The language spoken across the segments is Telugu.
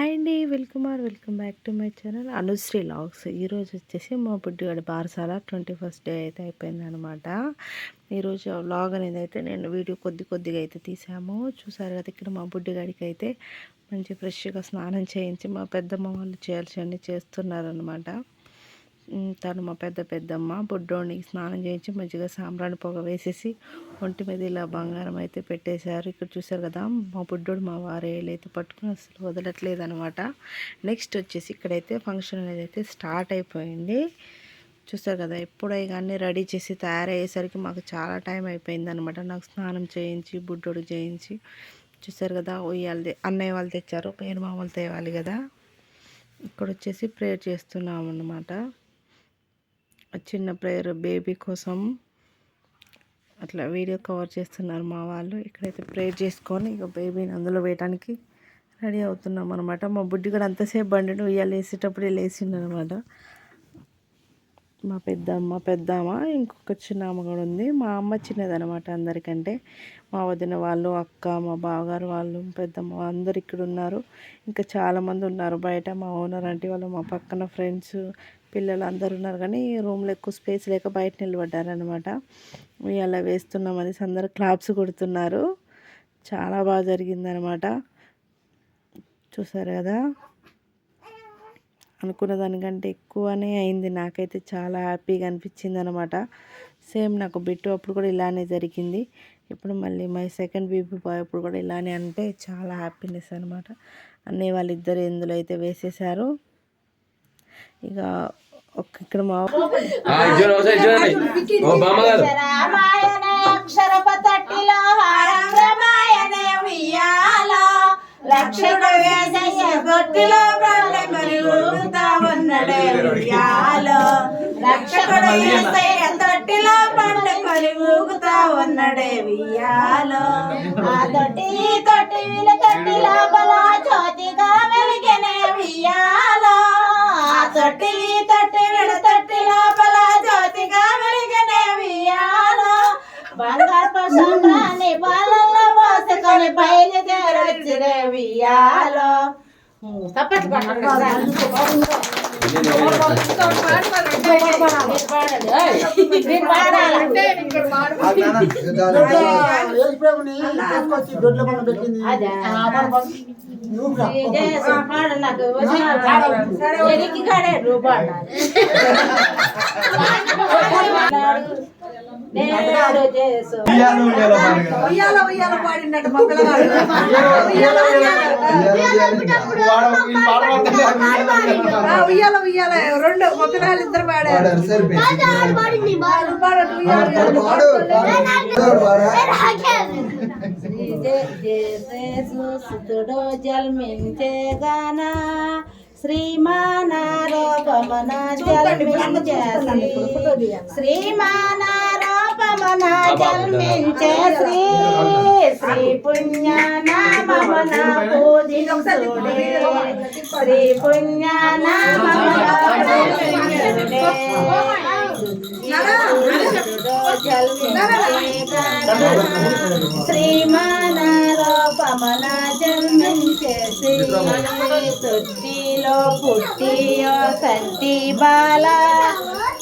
హాయ్ అండి welcome are welcome back to my channel. Anushree vlogs. ఈరోజు వచ్చేసి మా బుడ్డిగాడి బారసాల ట్వంటీ ఫస్ట్ డే అయితే అయిపోయిందనమాట ఈరోజు లాగ్ అనేది అయితే నేను వీడియో కొద్ది కొద్దిగా అయితే తీసాము. చూసారు కదా ఇక్కడ మా బుడ్డిగాడికి అయితే మంచి ఫ్రెష్గా స్నానం చేయించి మా పెద్దమ్మ వాళ్ళు చేయాల్సినవి చేస్తున్నారనమాట తను మా పెద్ద పెద్దమ్మ బుడ్డోడికి స్నానం చేయించి మంచిగా సాంబ్రాణి పొగ వేసేసి ఒంటి మీద ఇలా బంగారం అయితే పెట్టేశారు. ఇక్కడ చూసారు కదా మా బుడ్డోడు మా వారేళ్ళు అయితే పట్టుకుని అసలు వదలట్లేదు అనమాట నెక్స్ట్ వచ్చేసి ఇక్కడైతే ఫంక్షన్ అనేది అయితే స్టార్ట్ అయిపోయింది. చూసారు కదా ఎప్పుడై కానీ రెడీ చేసి తయారయ్యేసరికి మాకు చాలా టైం అయిపోయింది అనమాట నాకు స్నానం చేయించి బుడ్డోడు చేయించి చూసారు కదా ఉయ్యాలి అన్నయ్య వాళ్ళు తెచ్చారు పేరు మామూలు తేవాలి కదా. ఇక్కడ వచ్చేసి ప్రేయర్ చేస్తున్నాం అన్నమాట. చిన్న ప్రేయర్ బేబీ కోసం అట్లా వీడియో కవర్ చేస్తున్నారు మా వాళ్ళు. ఇక్కడైతే ప్రేయర్ చేసుకొని ఇక బేబీని అందులో వేయడానికి రెడీ అవుతున్నాం అనమాట మా బుడ్డి కూడా అంతసేపు బండి ఉయ్యాలు వేసేటప్పుడే లేచిండు అనమాట మా పెద్దమ్మ పెద్దమ్మ ఇంకొక చిన్న అమ్మ కూడా ఉంది. మా అమ్మ చిన్నదనమాట అందరికంటే. మా వదిన వాళ్ళు అక్క మా బావగారు వాళ్ళు పెద్దమ్మ అందరు ఇక్కడ ఉన్నారు. ఇంకా చాలామంది ఉన్నారు బయట. మా ఓనర్ అంటే వాళ్ళు మా పక్కన ఫ్రెండ్స్ పిల్లలు అందరు ఉన్నారు కానీ రూమ్లో ఎక్కువ స్పేస్ లేక బయట నిలబడ్డారనమాట అలా వేస్తున్నాం అనేసి అందరు క్లాప్స్ కొడుతున్నారు. చాలా బాగా జరిగిందనమాట చూసారు కదా? అనుకున్న దానికంటే ఎక్కువనే అయింది. నాకైతే చాలా హ్యాపీగా అనిపించింది అనమాట సేమ్ నాకు బిట్టు అప్పుడు కూడా ఇలానే జరిగింది. ఇప్పుడు మళ్ళీ మై సెకండ్ బీబీ బాయ్ అప్పుడు కూడా ఇలానే అంటే చాలా హ్యాపీనెస్ అనమాట అన్నీ వాళ్ళిద్దరు ఇందులో అయితే వేసేసారు. ఇక ఒక ఇక్కడ మా వేసయ్య గొట్టిలో బ్రహ్మని ఊగుతా ఉన్నడే తొట్టిలో ఉయ్యాల. ఆ తొట్టి తొట్టి వీళ్ళ తొట్టి లోపల జ్యోతిగా వెలిగినే ఆ తట్టి విడ తట్టి లోపల జ్యోతిగా వెలిగినే ఉయ్యాల బంగారు సంద్రాన్ని పాలల్లో పోసుకొని బయలుదేరొచ్చిన వియ్యాలో తప్పట్లు ఎనికి ఉయ్యాల ఉయ్యాల పాడినట్టు మా పిల్లగాడు ఆ, ఉయ్యాల ఉయ్యాల రెండు మా పిల్లగాళ్ళు ఇద్దరు పాడారు. సుతుడో జన్మించే గానా శ్రీమానారోపమన జన్మించే శ్రీ శ్రీమానారోపమన జన్మించే శ్రీ శ్రీ పుణ్యనామన పూజించుడే శ్రీ పుణ్యనామన పూజించుడే జన్మించే శ్రీ తొట్టిలో పుట్టియో సంతి బాల.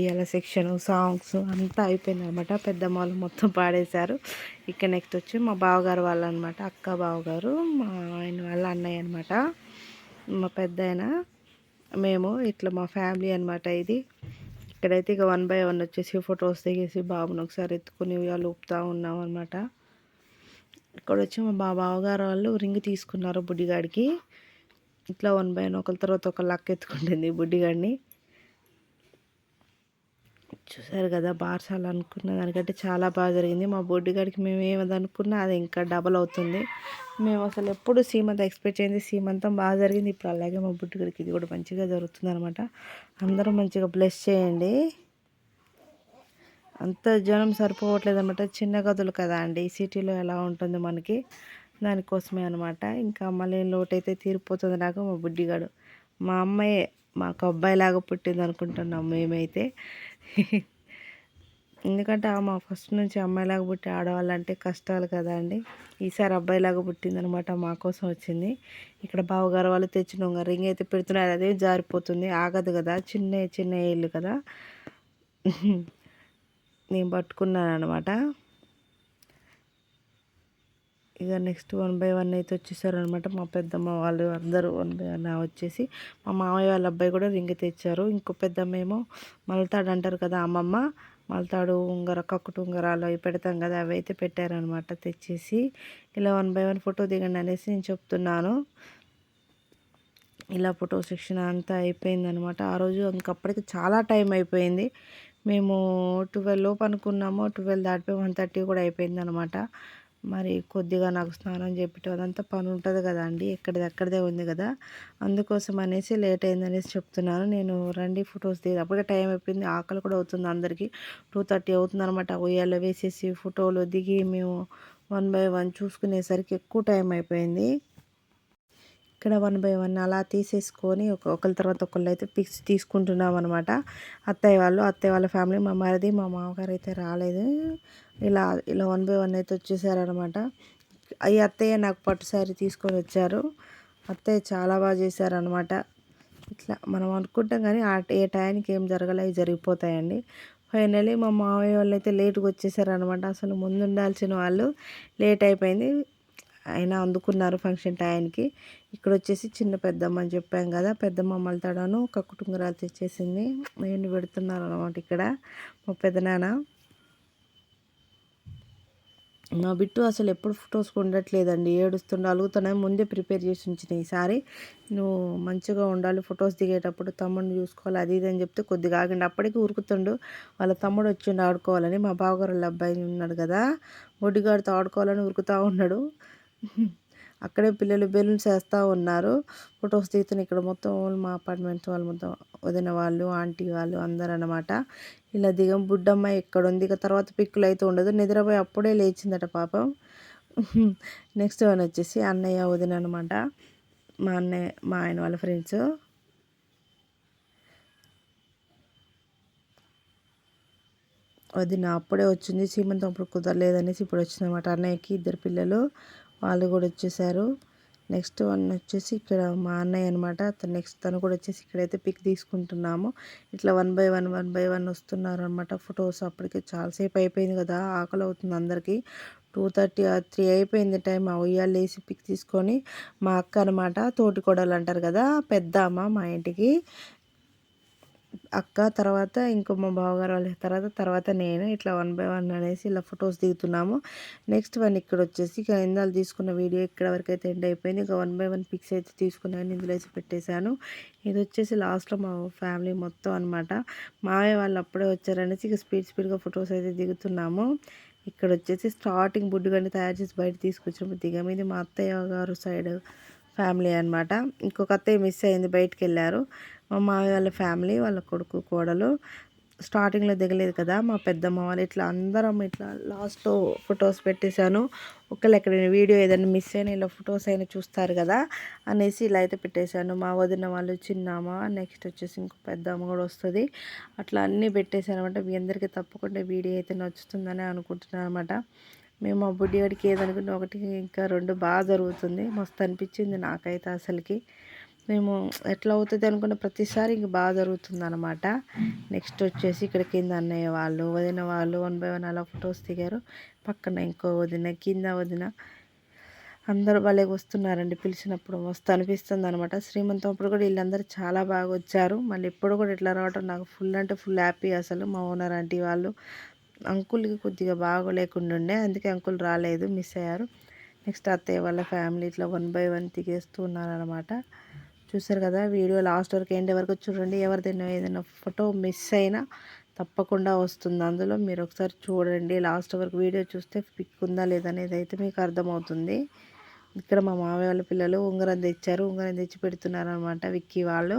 ఇవాళ సెక్షన్ సాంగ్స్ అంతా అయిపోయింది అనమాట. పెద్దమ్మ వాళ్ళు మొత్తం పాడేశారు. ఇక్కడ నెక్స్ట్ వచ్చి మా బావగారు వాళ్ళు అనమాట అక్క బావగారు మా ఆయన వాళ్ళ అన్నయ్య అనమాట. మా పెద్ద ఆయన మేము ఇట్లా మా ఫ్యామిలీ అనమాట ఇది. ఇక్కడైతే ఇక వన్ బై వన్ వచ్చేసి ఫొటోస్ దిగేసి బాబుని ఒకసారి ఎత్తుకుని వాళ్ళు ఊపుతూ ఉన్నాం అనమాట. ఇక్కడ వచ్చి మా బావగారు వాళ్ళు రింగ్ తీసుకున్నారు బుడ్డిగాడికి. ఇట్లా వన్ బై వన్ ఒకరి తర్వాత ఒక లక్ ఎత్తుకుంటుంది బుడ్డిగాడిని. చూసారు కదా బార్సాలు అనుకున్న దానికంటే చాలా బాగా జరిగింది. మా బొడ్డిగాడికి మేము ఏమది అనుకున్నా అది ఇంకా డబల్ అవుతుంది. మేము అసలు ఎప్పుడు సీమంత ఎక్స్పెక్ట్ చేయింది సీమంతం బాగా జరిగింది. ఇప్పుడు అలాగే మా బొడ్డిగాడికి ఇది కూడా మంచిగా జరుగుతుంది అనమాట అందరూ మంచిగా బ్లెస్ చేయండి. అంత జనం సరిపోవట్లేదు అనమాట చిన్న గదులు కదా అండి. సిటీలో ఎలా ఉంటుంది మనకి? దానికోసమే అనమాట ఇంకా మళ్ళీ లోటు అయితే తీరిపోతుంది నాకు మా బుడ్డిగాడు. మా అమ్మాయే మాకు అబ్బాయిలాగా పుట్టింది అనుకుంటున్నాం మేమైతే. ఎందుకంటే మా ఫస్ట్ నుంచి అమ్మాయిలాగా పుట్టి ఆడవాళ్ళంటే కష్టాలు కదా అండి. ఈసారి అబ్బాయిలాగా పుట్టిందనమాట మా కోసం వచ్చింది. ఇక్కడ బావగారు వాళ్ళు తెచ్చిన రింగ్ అయితే పెడుతున్నారు. అదే జారిపోతుంది. ఆగదు కదా. చిన్న చిన్న ఏళ్ళు కదా. నేను పట్టుకున్నాను అనమాట ఇక నెక్స్ట్ వన్ బై వన్ అయితే వచ్చేసారనమాట మా పెద్దమ్మ వాళ్ళు అందరూ వన్ బై వన్ వచ్చేసి మా మామయ్య వాళ్ళ అబ్బాయి కూడా రింగ్ తెచ్చారు. ఇంకో పెద్దమ్మ ఏమో మలతాడు అంటారు కదా అమ్మమ్మ. మలతాడు ఉంగర కక్కుటు ఉంగరాలు అవి పెడతాం కదా అవి అయితే పెట్టారనమాట తెచ్చేసి. ఇలా వన్ బై వన్ ఫోటో దిగండి అనేసి నేను చెప్తున్నాను. ఇలా ఫోటో సెక్షన్ అంతా అయిపోయింది అనమాట ఆ రోజు ఇంకప్పటికి చాలా టైం అయిపోయింది. మేము ట్వెల్వ్ లోపు అనుకున్నాము. ట్వెల్వ్ దాటిపోయి వన్ థర్టీ కూడా అయిపోయింది అనమాట మరి కొద్దిగా నాకు స్నానం చెప్పటం అదంతా పని ఉంటుంది కదా అండి ఎక్కడిది అక్కడిదే ఉంది కదా. అందుకోసం అనేసి లేట్ అయిందనేసి చెప్తున్నాను. నేను రండి ఫొటోస్ దిగి అప్పటికే టైం అయిపోయింది ఆకలి కూడా అవుతుంది అందరికీ. టూ థర్టీ అవుతుంది అనమాట ఉయ్యాలో వేసేసి ఫోటోలు దిగి మేము వన్ బై వన్ చూసుకునేసరికి ఎక్కువ టైం అయిపోయింది. ఇక్కడ వన్ బై వన్ అలా తీసేసుకొని ఒక ఒకరి తర్వాత ఒకళ్ళు అయితే పిక్స్ తీసుకుంటున్నాం అనమాట అత్తయ్య వాళ్ళు అత్తయ్య వాళ్ళ ఫ్యామిలీ మా మరిది మా మామగారు అయితే రాలేదు. ఇలా ఇలా వన్ బై వన్ అయితే వచ్చేసారనమాట ఈ అత్తయ్య నాకు పట్టు శారీ తీసుకొని వచ్చారు. అత్తయ్య చాలా బాగా చేశారనమాట ఇట్లా మనం అనుకుంటాం కానీ ఆ ఏ టైంకి ఏం జరగలే అవి జరిగిపోతాయండి. ఫైనలీ మా మావయ్య వాళ్ళు అయితే లేట్గా వచ్చేసారనమాట అసలు ముందు ఉండాల్సిన వాళ్ళు లేట్ అయిపోయింది. ఆయన అందుకున్నారు ఫంక్షన్ టైంకి. ఇక్కడ వచ్చేసి చిన్న పెద్దమ్మ అని చెప్పాం కదా పెద్దమ్మ మలతాడాను ఒక కుటుంబరాలు తెచ్చేసింది. నేను పెడుతున్నారు అనమాట ఇక్కడ మా పెద్దనాన్న మా బిట్టు అసలు ఎప్పుడు ఫొటోస్ ఉండట్లేదండి ఏడుస్తుండే అలుగుతున్నాయి ముందే ప్రిపేర్ చేసి ఉంచిన ఈసారి. నువ్వు మంచిగా ఉండాలి ఫొటోస్ దిగేటప్పుడు తమ్ముడిని చూసుకోవాలి అది ఇది అని చెప్తే కొద్దిగా ఆగండి. అప్పటికి ఉరుకుతుండు వాళ్ళ తమ్ముడు వచ్చిండు ఆడుకోవాలని. మా బావగారు వాళ్ళ అబ్బాయి ఉన్నాడు కదా బొడ్డిగాడితో ఆడుకోవాలని ఉరుకుతూ ఉన్నాడు. అక్కడే పిల్లలు బెలూన్స్ వేస్తూ ఉన్నారు. ఫొటోస్ తీస్తున్న ఇక్కడ మొత్తం మా అపార్ట్మెంట్స్ వాళ్ళు మొత్తం వదిన వాళ్ళు ఆంటీ వాళ్ళు అందరు అనమాట ఇలా దిగం. బుడ్డమ్మాయి ఇక్కడ ఉంది ఇక తర్వాత పిక్కులు అయితే ఉండదు. నిద్రపోయి అప్పుడే లేచిందట పాపం. నెక్స్ట్ వన్ వచ్చేసి అన్నయ్య వదిన అనమాట మా అన్నయ్య మా ఆయన వాళ్ళ ఫ్రెండ్స్. వదిన అప్పుడే వచ్చింది. సీమంతం అప్పుడు కుదరలేదనేసి ఇప్పుడు వచ్చిందనమాట అన్నయ్యకి ఇద్దరు పిల్లలు. వాళ్ళు కూడా వచ్చేసారు. నెక్స్ట్ వన్ వచ్చేసి ఇక్కడ మా అన్నయ్య అనమాట అతను నెక్స్ట్ తను కూడా వచ్చేసి ఇక్కడైతే పిక్ తీసుకుంటున్నాము. ఇట్లా one by one one by one వస్తున్నారు అనమాట ఫొటోస్. అప్పటికే చాలాసేపు అయిపోయింది కదా ఆకలి అవుతుంది అందరికీ. టూ థర్టీ త్రీ అయిపోయింది టైం ఆ ఉయ్యాలు వేసి పిక్ తీసుకొని మా అక్క అనమాట తోటి కొడలు అంటారు కదా పెద్ద అమ్మ మా ఇంటికి. అక్క తర్వాత ఇంకో మా బావగారు వాళ్ళ తర్వాత తర్వాత నేను ఇట్లా వన్ బై వన్ అనేసి ఇలా ఫొటోస్ దిగుతున్నాము. నెక్స్ట్ వన్ ఇక్కడ వచ్చేసి ఇక ఇందాలు తీసుకున్న వీడియో ఇక్కడ వరకు అయితే ఎండ్ అయిపోయింది. ఇక వన్ బై వన్ పిక్స్ అయితే తీసుకున్నాను ఇందులో వేసి పెట్టేశాను. ఇది వచ్చేసి లాస్ట్లో మా ఫ్యామిలీ మొత్తం అనమాట మావే వాళ్ళు అప్పుడే వచ్చారనేసి ఇక స్పీడ్ స్పీడ్గా ఫొటోస్ అయితే దిగుతున్నాము. ఇక్కడ వచ్చేసి స్టార్టింగ్ బుడ్డుగండి తయారు చేసి బయట తీసుకొచ్చినప్పుడు దిగం ఇది మా అత్తయ్య గారు సైడ్ ఫ్యామిలీ అనమాట ఇంకొక అత్తయ్య మిస్ అయింది బయటికి వెళ్ళారు మా మామయ్య వాళ్ళ ఫ్యామిలీ వాళ్ళ కొడుకు కోడలు. స్టార్టింగ్లో దిగలేదు కదా మా పెద్దమ్మ వాళ్ళు ఇట్లా అందరం ఇట్లా లాస్ట్లో ఫొటోస్ పెట్టేశాను. ఒకళ్ళు ఎక్కడ వీడియో ఏదైనా మిస్ అయినా ఇలా ఫొటోస్ అయినా చూస్తారు కదా అనేసి ఇలా అయితే పెట్టేశాను. మా వదిన వాళ్ళు చిన్నమ్మ నెక్స్ట్ వచ్చేసి ఇంకో పెద్దమ్మ కూడా వస్తుంది. అట్లా అన్నీ పెట్టేశాను అనమాట మీ అందరికీ తప్పకుండా వీడియో అయితే నచ్చుతుందని అనుకుంటున్నాను అనమాట మేము మా బుడ్డివాడికి ఏదనుకుంటే ఒకటి ఇంకా రెండు బాగా జరుగుతుంది. మస్తు అనిపించింది నాకైతే అసలుకి. మేము ఎట్లా అవుతుంది అనుకున్న ప్రతిసారి ఇంక బాగా జరుగుతుంది అనమాట నెక్స్ట్ వచ్చేసి ఇక్కడ కింద అన్నయ్య వాళ్ళు వదిన వాళ్ళు వన్ బై వన్ అలా ఫొటోస్ దిగారు. పక్కన ఇంకో వదిన కింద వదిన. అందరూ భలే వస్తున్నారండి. పిలిచినప్పుడు మస్తు అనిపిస్తుంది అనమాట శ్రీమంతం అప్పుడు కూడా వీళ్ళందరూ చాలా బాగా వచ్చారు. మళ్ళీ ఇప్పుడు కూడా ఇట్లా రావడం నాకు ఫుల్ అంటే ఫుల్ హ్యాపీ అసలు మా ఓనర్ ఆంటీ వాళ్ళు. అంకుల్కి కొద్దిగా బాగోలేకుండా అందుకే అంకుల్ రాలేదు మిస్ అయ్యారు. నెక్స్ట్ అత్తయ్య వాళ్ళ ఫ్యామిలీ ఇట్లా వన్ బై వన్ తిగేస్తూ ఉన్నారనమాట చూసారు కదా వీడియో లాస్ట్ వరకు ఎండ్ వరకు చూడండి. ఎవరిదైనా ఏదైనా ఫోటో మిస్ అయినా తప్పకుండా వస్తుంది. అందులో మీరు ఒకసారి చూడండి. లాస్ట్ వరకు వీడియో చూస్తే పిక్ ఉందా లేదనేది అయితే మీకు అర్థమవుతుంది. ఇక్కడ మా మామయ్య వాళ్ళ పిల్లలు ఉంగరం తెచ్చారు. ఉంగరం తెచ్చి పెడుతున్నారు అనమాట విక్కీ వాళ్ళు.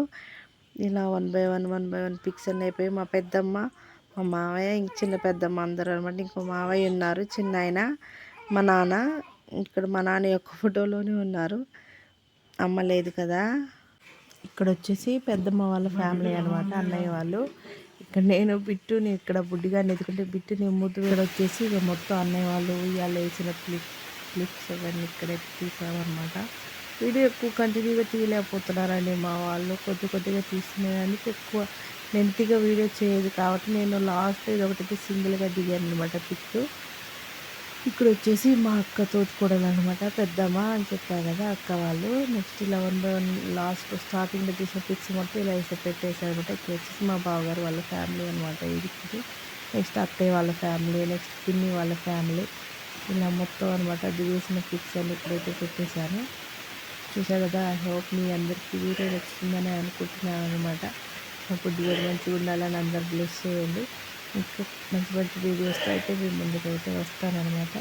ఇలా one by one one by one pics అన్నీ అయిపోయి మా పెద్దమ్మ మా మావయ్య ఇంక చిన్న పెద్దమ్మ అందరూ అనమాట ఇంకో మావయ్య ఉన్నారు చిన్న ఆయన మా నాన్న. ఇక్కడ మా నాన్న యొక్క ఫోటోలోనే ఉన్నారు. అమ్మ లేదు కదా. ఇక్కడ వచ్చేసి పెద్దమ్మ వాళ్ళ ఫ్యామిలీ అనమాట అన్నయ్య వాళ్ళు. ఇక్కడ నేను బిట్టుని ఇక్కడ బుడ్డిగా ఎందుకంటే బిట్టుని ముద్దు ఇక్కడ వచ్చేసి ఇక మొత్తం అన్నయ్య వాళ్ళు ఇవాళ వేసిన క్లిప్ క్లిప్స్ అవన్నీ ఇక్కడ తీసామన్నమాట. వీడియో ఎక్కువ కంటిన్యూగా తీయలేకపోతున్నారండి మా వాళ్ళు. కొద్ది కొద్దిగా తీసుకునేదానికి ఎక్కువ లెంతిగా వీడియో చేయదు కాబట్టి నేను లాస్ట్ ఇది ఒకటి సింగిల్గా దిగాను అనమాట పిక్ ఇక్కడ వచ్చేసి మా అక్క తోచుకోవడం అనమాట పెద్దమ్మ అని చెప్పారు కదా అక్క వాళ్ళు. Next eleven by one last స్టార్టింగ్లో తీసిన పిక్స్ మొత్తం ఇలా వేసి పెట్టేశారు అనమాట ఇక్కడ వచ్చేసి మా బావగారు వాళ్ళ ఫ్యామిలీ అనమాట ఇది నెక్స్ట్ అత్తయ్య వాళ్ళ ఫ్యామిలీ నెక్స్ట్ పిన్ని వాళ్ళ ఫ్యామిలీ ఇలా మొత్తం అనమాట దిగేసిన పిక్స్ అని ఇప్పుడైతే పెట్టేశాను. చూసారు కదా ఐ హోప్ మీ అందరికీ వీడియో నచ్చిందని అనుకుంటున్నాను అనమాట మా బుడ్డి మంచిగా ఉండాలని అందరు బ్లెస్ చేయండి. ఇంకా మంచి మంచి వీడియోస్తో అయితే మీ ముందుకు అయితే వస్తానన్నమాట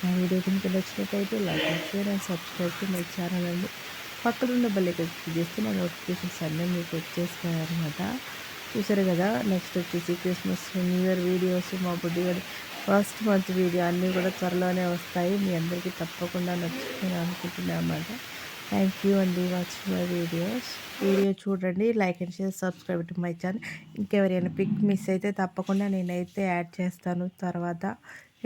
నా వీడియో కనుక నచ్చినట్టయితే like share and subscribe to my channel అండి. పక్కన ఉన్న బెల్ క్లిక్ చేస్తే నా నోటిఫికేషన్స్ అన్నీ మీకు వచ్చేస్తాయన్నమాట చూసారు కదా నెక్స్ట్ వచ్చేసి క్రిస్మస్ న్యూ ఇయర్ వీడియోస్ మా బుడ్డి ఫస్ట్ మంత్ వీడియో అన్నీ కూడా త్వరలోనే వస్తాయి. మీ అందరికీ తప్పకుండా నచ్చుకుని అనుకుంటున్నాను అన్నమాట. థ్యాంక్ యూ అండి వాచింగ్ మై వీడియోస్ వీడియో చూడండి like and share subscribe to my channel ఇంకెవరైనా పిక్ మిస్ అయితే తప్పకుండా నేనైతే యాడ్ చేస్తాను తర్వాత.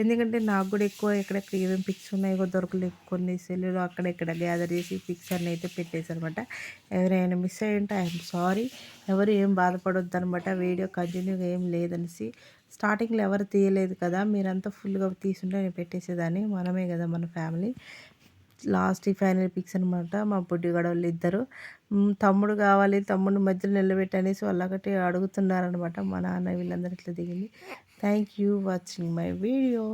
ఎందుకంటే నాకు కూడా ఎక్కువ ఎక్కడెక్కడ ఏమేమి పిక్స్ ఉన్నాయో దొరకలేదు. కొన్ని సెల్లులో అక్కడ ఇక్కడ గ్యాదర్ చేసి పిక్స్ అన్నీ అయితే పెట్టేశారు అనమాట ఎవరైనా మిస్ అయ్యి ఉంటే ఐఎమ్ సారీ ఎవరు ఏం బాధపడొద్దు అనమాట వీడియో కంటిన్యూగా ఏం లేదనేసి. స్టార్టింగ్లో ఎవరు తీయలేదు కదా. మీరంతా ఫుల్గా తీసుంటే నేను పెట్టేసేదాన్ని. మనమే కదా మన ఫ్యామిలీ లాస్ట్ ఈ ఫైనల్ పిక్స్ అనమాట మా బుడ్డి గడవలు ఇద్దరు. తమ్ముడు కావాలి తమ్ముడు మధ్యలో నిలబెట్టనేసి వాళ్ళు ఒకటి అడుగుతున్నారనమాట మా నాన్న వీళ్ళందరూ ఇట్లా దిగింది. Thank you watching my video